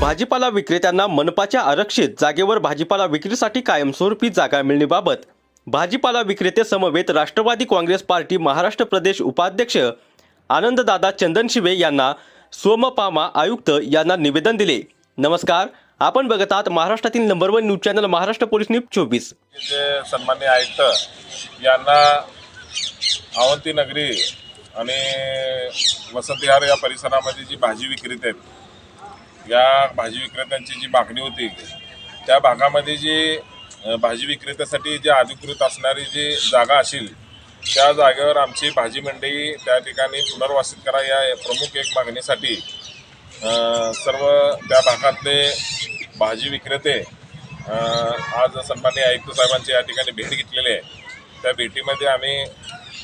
भाजीपाला विक्रेत्यांना मनपाच्या आरक्षित जागेवर भाजीपाला विक्रीसाठी कायमस्वरूपी जागा मिळण्याबाबत भाजीपाला विक्रेते समवेत राष्ट्रवादी काँग्रेस पार्टी महाराष्ट्र प्रदेश उपाध्यक्ष आनंददादा चंदनशिवे यांना सोमपामा आयुक्त यांना निवेदन दिले. नमस्कार आपण बघत आहात महाराष्ट्रातील number one news channel Maharashtra police news चोवीस. जे सन्मान्य आयुक्त यांना अवंती नगरी आणि वसंतविहार या परिसरामध्ये जी भाजी विक्रेते आहेत या भाजी विक्रेत्यांची जी मागणी होती त्या भागामध्ये जी भाजी विक्रेत्यासाठी जी अधिकृत असणारी जी जागा असेल त्या जागेवर आमची भाजी मंडई त्या ठिकाणी पुनर्वासित करा या प्रमुख एक मागणीसाठी सर्व त्या भागातले भाजी विक्रेते आज सन्मान्य आयुक्त साहेबांची या ठिकाणी भेट घेतलेली आहे. त्या भेटीमध्ये आम्ही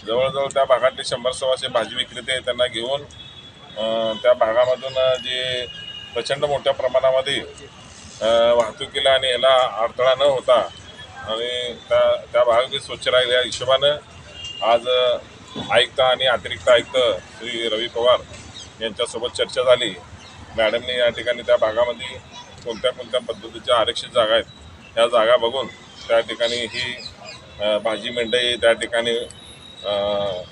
जवळजवळ त्या भागातले शंभर सव्वाशे भाजी विक्रेते त्यांना घेऊन त्या भागामधून जे प्रचंड मोठ्या प्रमाणामध्ये वाहतुकीला आणि याला अडथळा न होता आणि त्या त्या भाग स्वच्छ राहील या हिशोबानं आज आयुक्त आणि अतिरिक्त आयुक्त श्री रवी पवार यांच्यासोबत चर्चा झाली. मॅडमने या ठिकाणी त्या भागामध्ये कोणत्या कोणत्या पद्धतीच्या आरक्षित जागा आहेत त्या जागा बघून त्या ठिकाणी ही भाजी मेंढई त्या ठिकाणी पुनर्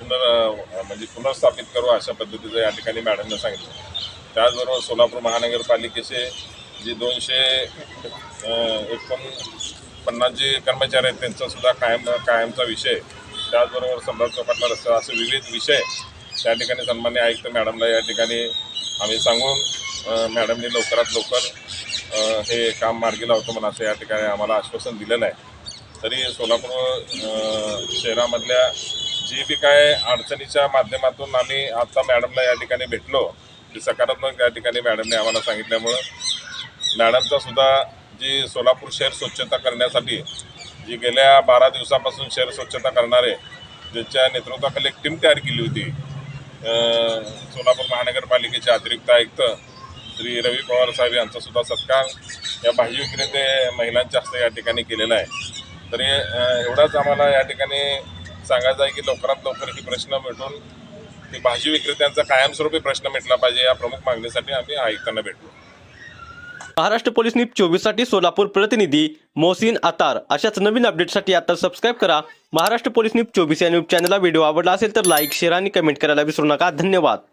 पुनर म्हणजे पुनर्स्थापित करू अशा पद्धतीचं या ठिकाणी मॅडमने सांगितलं. त्याचबरोबर सोलापूर महानगरपालिकेचे जे दोनशे एकोणपन्नास जे कर्मचारी आहेत त्यांचा सुद्धा कायम कायमचा विषय. त्याचबरोबर सम्राट चौकातला रस्ता असे विविध विषय त्या ठिकाणी सन्मान्य आयुक्त मॅडमला या ठिकाणी आम्ही सांगून मॅडमने लवकरात लवकर हे काम मार्गी लावतो म्हणून असं या ठिकाणी आम्हाला आश्वासन दिलेलं आहे. तरी सोलापूर शहरामधल्या जी बी काय अडचणीच्या माध्यमातून आम्ही आता मॅडमला या ठिकाणी भेटलो ते सकारात्मक या ठिकाणी मॅडमने आम्हाला सांगितल्यामुळं मॅडमचा सुद्धा जी सोलापूर शहर स्वच्छता करण्यासाठी जी गेल्या बारा दिवसापासून शहर स्वच्छता करणारे ज्यांच्या नेतृत्वाखाली एक टीम तयार केली होती सोलापूर महानगरपालिकेचे अतिरिक्त आयुक्त श्री रवी पवार साहेब यांचा सुद्धा सत्कार या भाजी विक्रेते महिलांच्या हस्ते या ठिकाणी केलेला आहे. तरी एवढाच आम्हाला या ठिकाणी सांगायचं आहे की लवकरात लवकर ही प्रश्न मिटून की भाजी विक्रेत्यांचा कायमस्वरूपी प्रश्न मिटला पाहिजे या प्रमुख मागणीसाठी आम्ही आयुक्तांना भेटलो. महाराष्ट्र पोलीस न्यूज चोवीससाठी सोलापूर प्रतिनिधी मोहसिन आतार अशाच नवीन अपडेटसाठी आता सबस्क्राईब करा. महाराष्ट्र पोलीस न्यूज चोवीस या न्यूज चॅनलला व्हिडिओ आवडला असेल तर लाईक शेअर आणि कमेंट करायला विसरू नका. धन्यवाद.